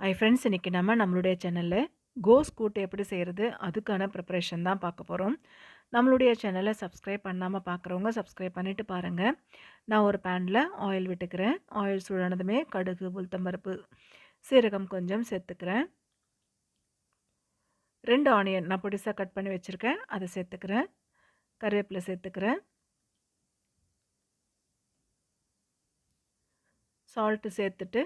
Hi friends இன்றைக்கி நம்ம நம்மளுடைய சேனலில் கோஸ் கூட்டு எப்படி செய்கிறது அதுக்கான ப்ரிப்பரேஷன் தான் பார்க்க போகிறோம் நம்மளுடைய சேனலை சப்ஸ்கிரைப் பண்ணாமல் பார்க்குறவங்க சப்ஸ்கிரைப் பண்ணிவிட்டு பாருங்கள் நான் ஒரு பேனில் ஆயில் விட்டுக்கிறேன். ஆயில் சூடானதுமே கடுகு உளுத்தம்பருப்பு சீரகம் கொஞ்சம் சேர்த்துக்கிறேன். ரெண்டு ஆனியன் நான் பொடிசாக கட் பண்ணி வச்சுருக்கேன். அதை சேர்த்துக்கிறேன். கருவேப்பிலை சேர்த்துக்கிறேன். சால்ட்டு சேர்த்துட்டு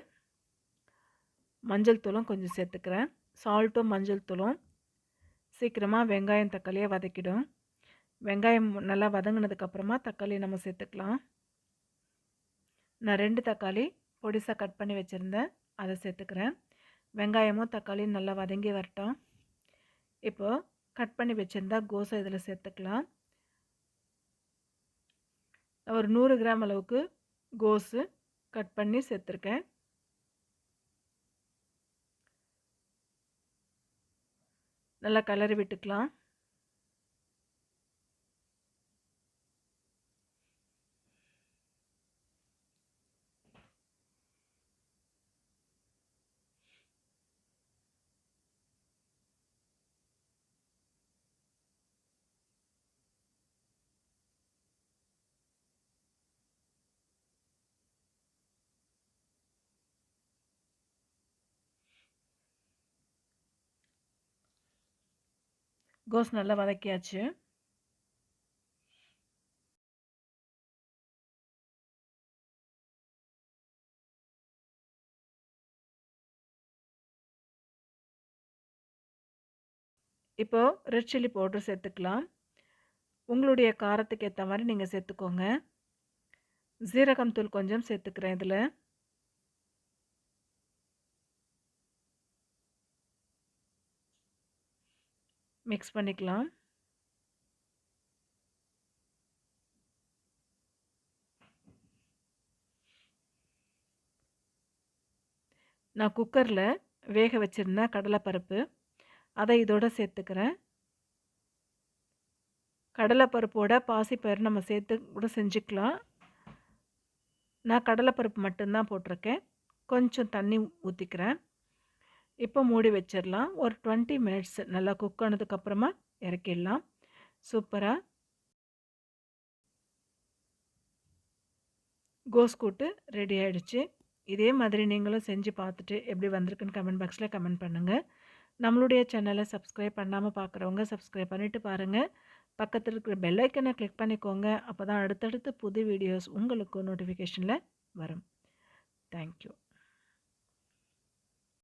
மஞ்சள் தூளும் கொஞ்சம் சேர்த்துக்கிறேன். சால்ட்டும் மஞ்சள் தூளும். சீக்கிரமாக வெங்காயம் தக்காளியை வதக்கிடும். வெங்காயம் நல்லா வதங்கினதுக்கப்புறமா தக்காளி நம்ம சேர்த்துக்கலாம். நான் ரெண்டு தக்காளி பொடிசாக கட் பண்ணி வச்சுருந்தேன். அதை சேர்த்துக்கிறேன். வெங்காயமும் தக்காளியும் நல்லா வதங்கி வரட்டும். இப்போது கட் பண்ணி வச்சுருந்தா கோசை இதில் சேர்த்துக்கலாம். ஒரு நூறு கிராம் அளவுக்கு கோஸு கட் பண்ணி சேர்த்துருக்கேன். நல்லா கலரி விட்டுக்கலாம். கோஸ் நல்லா வதக்கியாச்சு. இப்போது ரெட் சில்லி பவுடர் சேர்த்துக்கலாம். உங்களுடைய காரத்துக்கு ஏற்ற மாதிரி நீங்கள் சேர்த்துக்கோங்க. ஜீரகம் தூள் கொஞ்சம் சேர்த்துக்கிறேன் இதில். மிக்ஸ் பண்ணிக்கலாம். நான் குக்கரில் வேக வச்சுருந்தேன் கடலைப்பருப்பு அதை இதோட சேர்த்துக்கிறேன். கடலைப்பருப்போட பாசிப்பயிறு நம்ம சேர்த்து கூட செஞ்சுக்கலாம். நான் கடலைப்பருப்பு மட்டும்தான் போட்டிருக்கேன். கொஞ்சம் தண்ணி ஊற்றிக்கிறேன் இப்போ மூடி வச்சிடலாம் ஒரு டுவெண்ட்டி மினிட்ஸ் நல்லா குக் ஆனதுக்கப்புறமா இறக்கிடலாம். சூப்பராக கோஸ் கூட்டு ரெடி ஆகிடுச்சு இதே மாதிரி நீங்களும் செஞ்சு பார்த்துட்டு எப்படி வந்திருக்குன்னு கமெண்ட் பாக்ஸில் கமெண்ட் பண்ணுங்கள் நம்மளுடைய சேனலை சப்ஸ்கிரைப் பண்ணாமல் பார்க்குறவங்க சப்ஸ்கிரைப் பண்ணிவிட்டு பாருங்கள் பக்கத்தில் இருக்கிற பெல்லைக்கனை கிளிக் பண்ணிக்கோங்க. அப்போ தான் அடுத்தடுத்து புது வீடியோஸ் உங்களுக்கு நோட்டிஃபிகேஷனில் வரும். தேங்க்யூ